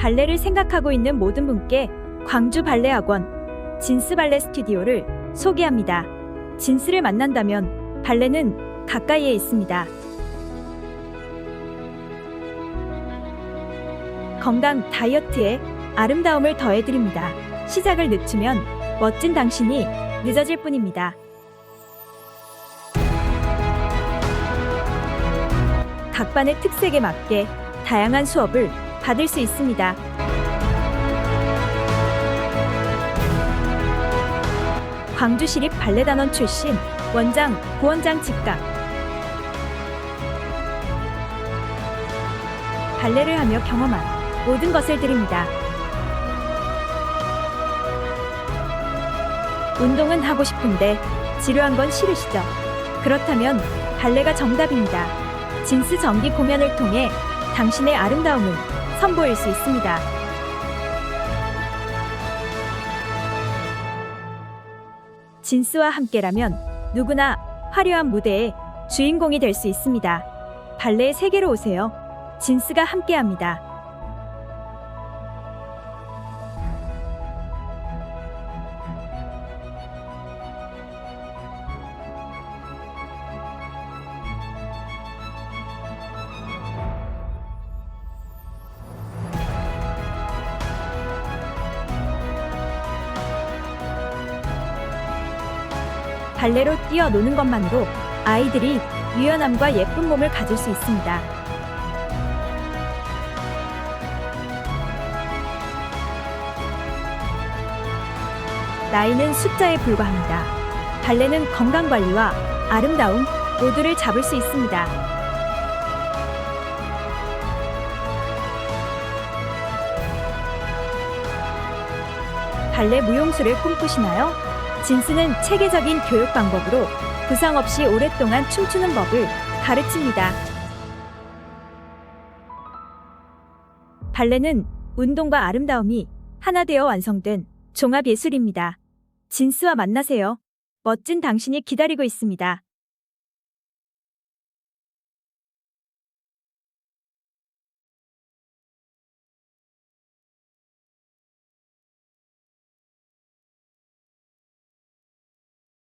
발레를 생각하고 있는 모든 분께 광주 발레학원 진스 발레 스튜디오를 소개합니다. 진스를 만난다면 발레는 가까이에 있습니다. 건강 다이어트에 아름다움을 더해드립니다. 시작을 늦추면 멋진 당신이 늦어질 뿐입니다. 각 반의 특색에 맞게 다양한 수업을 받을 수 있습니다. 광주시립 발레단원 출신 원장, 부원장 직각. 발레를 하며 경험한 모든 것을 드립니다. 운동은 하고 싶은데 지루한 건 싫으시죠? 그렇다면 발레가 정답입니다. 진스 정기 공연을 통해 당신의 아름다움을 선보일 수 있습니다. 진스와 함께라면 누구나 화려한 무대의 주인공이 될 수 있습니다. 발레의 세계로 오세요. 진스가 함께합니다. 발레로 뛰어노는 것만으로 아이들이 유연함과 예쁜 몸을 가질 수 있습니다. 나이는 숫자에 불과합니다. 발레는 건강 관리와 아름다움 모두를 잡을 수 있습니다. 발레 무용수를 꿈꾸시나요? 진스는 체계적인 교육 방법으로 부상 없이 오랫동안 춤추는 법을 가르칩니다. 발레는 운동과 아름다움이 하나 되어 완성된 종합 예술입니다. 진스와 만나세요. 멋진 당신이 기다리고 있습니다.